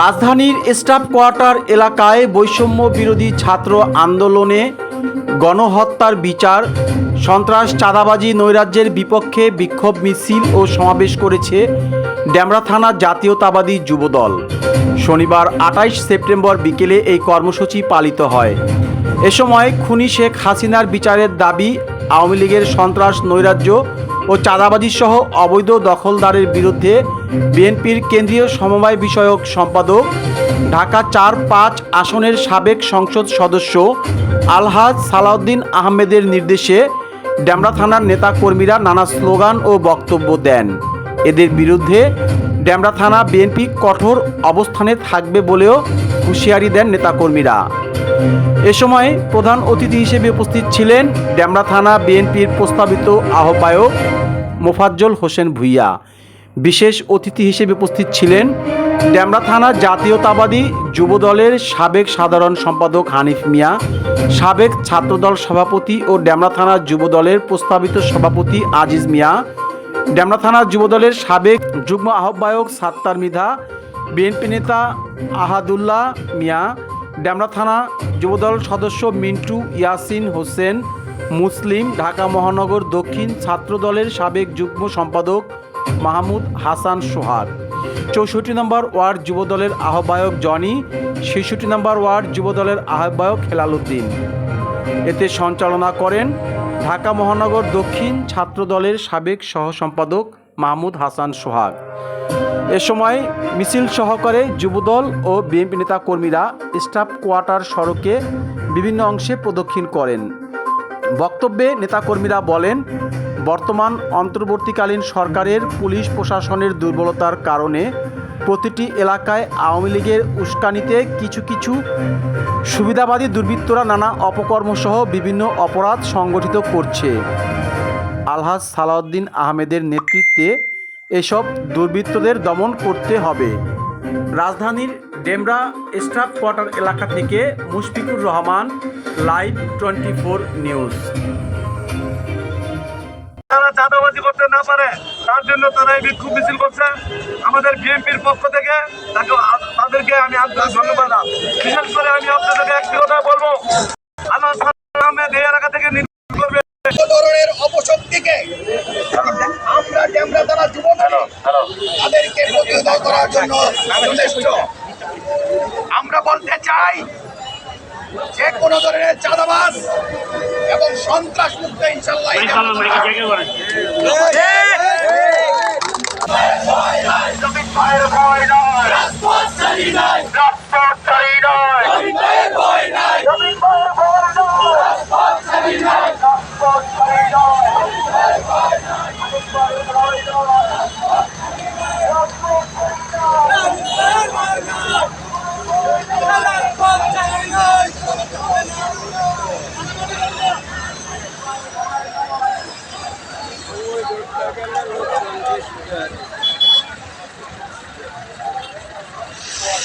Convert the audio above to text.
রাজধানীর staff quarter এলাকায় বৈষম্য বিরোধী ছাত্র আন্দোলনে গণহত্যার বিচার, সন্ত্রাস, চাঁদাবাজি নৈরাজ্যের বিপক্ষে বিক্ষোভ মিছিল ও সমাবেশ করেছে ড্যামরা থানা জাতীয়তাবাদী যুবদল। শনিবার আটাইশ সেপ্টেম্বর বিকেলে এই কর্মসূচি পালিত হয়। এ সময় খুনি শেখ হাসিনার বিচারের দাবি, আওয়ামী লীগের সন্ত্রাস, নৈরাজ্য ও চাঁদাবাজি সহ অবৈধ দখলদারের বিরুদ্ধে বিএনপির কেন্দ্রীয় সমবায় বিষয়ক সম্পাদক, ঢাকা চার পাঁচ আসনের সাবেক সংসদ সদস্য আলহাজ সালাউদ্দিন আহমেদের নির্দেশে ড্যামরা থানার নেতাকর্মীরা নানা স্লোগান ও বক্তব্য দেন। এদের বিরুদ্ধে ড্যামরা থানা বিএনপি কঠোর অবস্থানে থাকবে বলেও হুঁশিয়ারি দেন নেতাকর্মীরা। এ সময় প্রধান অতিথি হিসেবে উপস্থিত ছিলেন ড্যামরা থানা বিএনপির প্রস্তাবিত আহ্বায়ক মোফাজ্জল হোসেন ভুইয়া। বিশেষ অতিথি হিসেবে উপস্থিত ছিলেন ড্যামরা থানা জাতীয়তাবাদী যুবদলের সাবেক সাধারণ সম্পাদক হানিফ মিয়া, সাবেক ছাত্রদল সভাপতি ও ড্যামরা থানা যুবদলের প্রস্তাবিত সভাপতি আজিজ মিয়া, ড্যামরা থানা যুবদলের সাবেক যুগ্ম আহ্বায়ক সাত্তার মিধা, বিএনপি নেতা আহাদুল্লাহ মিয়া, ড্যামরা থানা যুবদল সদস্য মিন্টু ইয়াসিন হোসেন, মুসলিম ঢাকা মহানগর দক্ষিণ ছাত্রদলের সাবেক যুগ্ম সম্পাদক মাহমুদ হাসান সোহার। চৌষট্টি নম্বর ওয়ার্ড যুবদলের আহ্বায়ক জনি, ছেষট্টি নম্বর ওয়ার্ড যুবদলের আহ্বায়ক হেলাল উদ্দিন এতে সঞ্চালনা করেন ঢাকা মহানগর দক্ষিণ ছাত্রদলের সাবেক সহ সম্পাদক মাহমুদ হাসান সোহাগ এ সময় মিছিল সহকারে যুবদল ও বিএনপি নেতা কর্মীরা স্টাফ কোয়ার্টার সড়কে বিভিন্ন অংশে প্রদক্ষিণ করেন। বক্তব্যে নেতাকর্মীরা বলেন বর্তমান অন্তর্বর্তীকালীন সরকারের পুলিশ প্রশাসনের দুর্বলতার কারণে প্রতিটি এলাকায় আওয়ামী লীগের উস্কানিতে কিছু কিছু সুবিধাবাদী দুর্বৃত্তরা নানা অপকর্মসহ বিভিন্ন অপরাধ সংগঠিত করছে। আলহাজ সালাউদ্দিন আহমেদের নেতৃত্বে এসব দুর্বৃত্তদের দমন করতে হবে। রাজধানীর ডেমরা স্টাফ কোয়ার্টার এলাকা থেকে Mushfiqur Rahman, live twenty four news. তারা চাঁদাবাজি করতে না পারে, তার জন্য তারা এই বিক্ষোভ মিছিল করছে। আমাদের বিএনপির পক্ষ থেকে তাকে তাদেরকে আমি আন্তরিক ধন্যবাদ বিশেষ করে আমি আপনাদেরকে একটি কথা বলব। থেকে আমরা তাদেরকে আমরা বলতে চাই, যে কোনো ধরনের চাঁদাবাস এবং সন্ত্রাস মুক্ত ইনশাল্লাহ এই ড্যামরা জমিন